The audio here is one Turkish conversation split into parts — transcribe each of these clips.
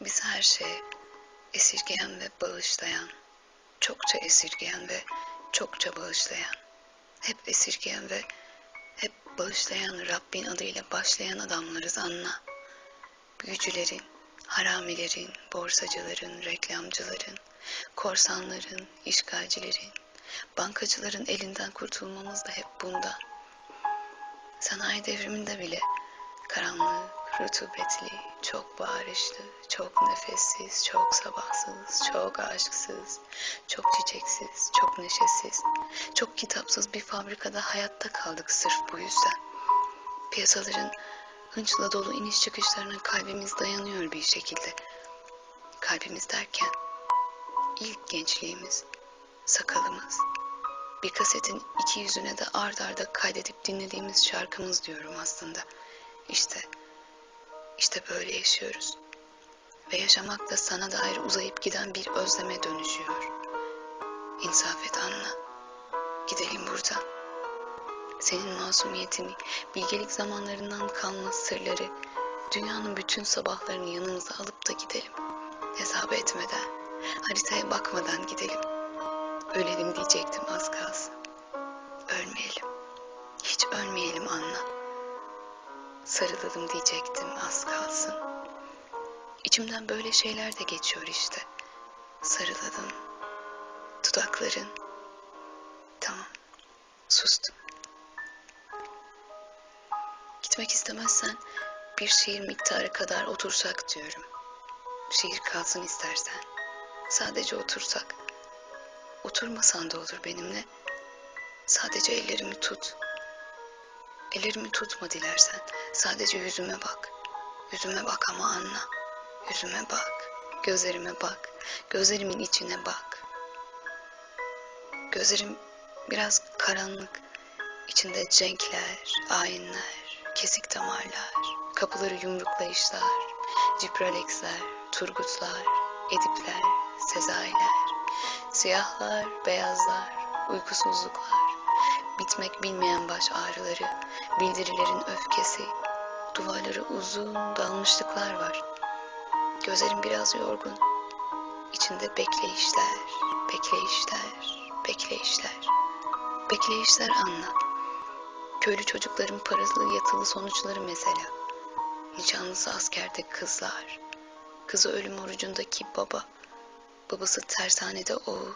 Biz her şeye esirgeyen ve bağışlayan, çokça esirgeyen ve çokça bağışlayan, hep esirgeyen ve hep bağışlayan Rabbin adıyla başlayan adamlarız anla. Büyücülerin, haramilerin, borsacıların, reklamcıların, korsanların, işgalcilerin, bankacıların elinden kurtulmamız da hep bunda. Sanayi devriminde bile rutubetli, çok bağırışlı, çok nefessiz, çok sabahsız, çok aşksız, çok çiçeksiz, çok neşesiz, çok kitapsız bir fabrikada hayatta kaldık sırf bu yüzden. Piyasaların hınçla dolu iniş çıkışlarına kalbimiz dayanıyor bir şekilde. Kalbimiz derken ilk gençliğimiz, sakalımız, bir kasetin iki yüzüne de ard arda kaydedip dinlediğimiz şarkımız diyorum aslında. İşte, işte böyle yaşıyoruz. Ve yaşamak da sana dair uzayıp giden bir özleme dönüşüyor. İnsaf et anla. Gidelim buradan. Senin masumiyetini, bilgelik zamanlarından kalma sırları, dünyanın bütün sabahlarını yanımıza alıp da gidelim. Hesap etmeden, haritaya bakmadan gidelim. Ölelim diyecektim Sarılalım diyecektim az kalsın. İçimden böyle şeyler de geçiyor işte. Sarılalım. Dudakların. Tamam. Sustum. Gitmek istemezsen bir şiir miktarı kadar otursak diyorum. Şiir kalsın istersen. Sadece otursak. Oturmasan da olur benimle. Sadece ellerimi tut. Ellerimi tutma dilersen. Sadece yüzüme bak. Yüzüme bak ama anla. Yüzüme bak. Gözlerime bak. Gözlerimin içine bak. Gözlerim biraz karanlık. İçinde cenkler, ayinler, kesik damarlar, kapıları yumruklayışlar, cipralexler, turgutlar, edipler, sezailer, siyahlar, beyazlar, uykusuzluklar, bitmek bilmeyen baş ağrıları, bildirilerin öfkesi, duvarları uzun dalmışlıklar var. Gözlerim biraz yorgun. İçinde bekleyişler, bekleyişler, bekleyişler. Bekleyişler anla. Köylü çocukların paralı yatılı sonuçları mesela. Nişanlısı askerde kızlar. Kızı ölüm orucundaki baba. Babası tersanede oğul.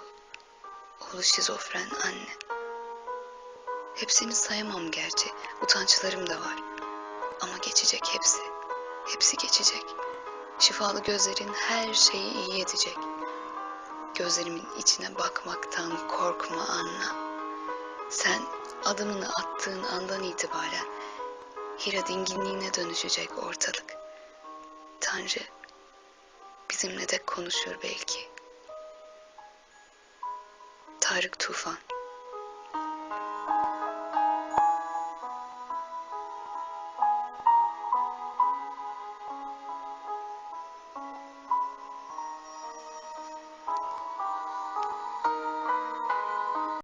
Oğlu şizofren anne. Hepsini sayamam gerçi. Utançlarım da var. Ama geçecek hepsi. Hepsi geçecek. Şifalı gözlerin her şeyi iyi edecek. Gözlerimin içine bakmaktan korkma anla. Sen adımını attığın andan itibaren Hira dinginliğine dönüşecek ortalık. Tanrı bizimle de konuşur belki. Tarık Tufan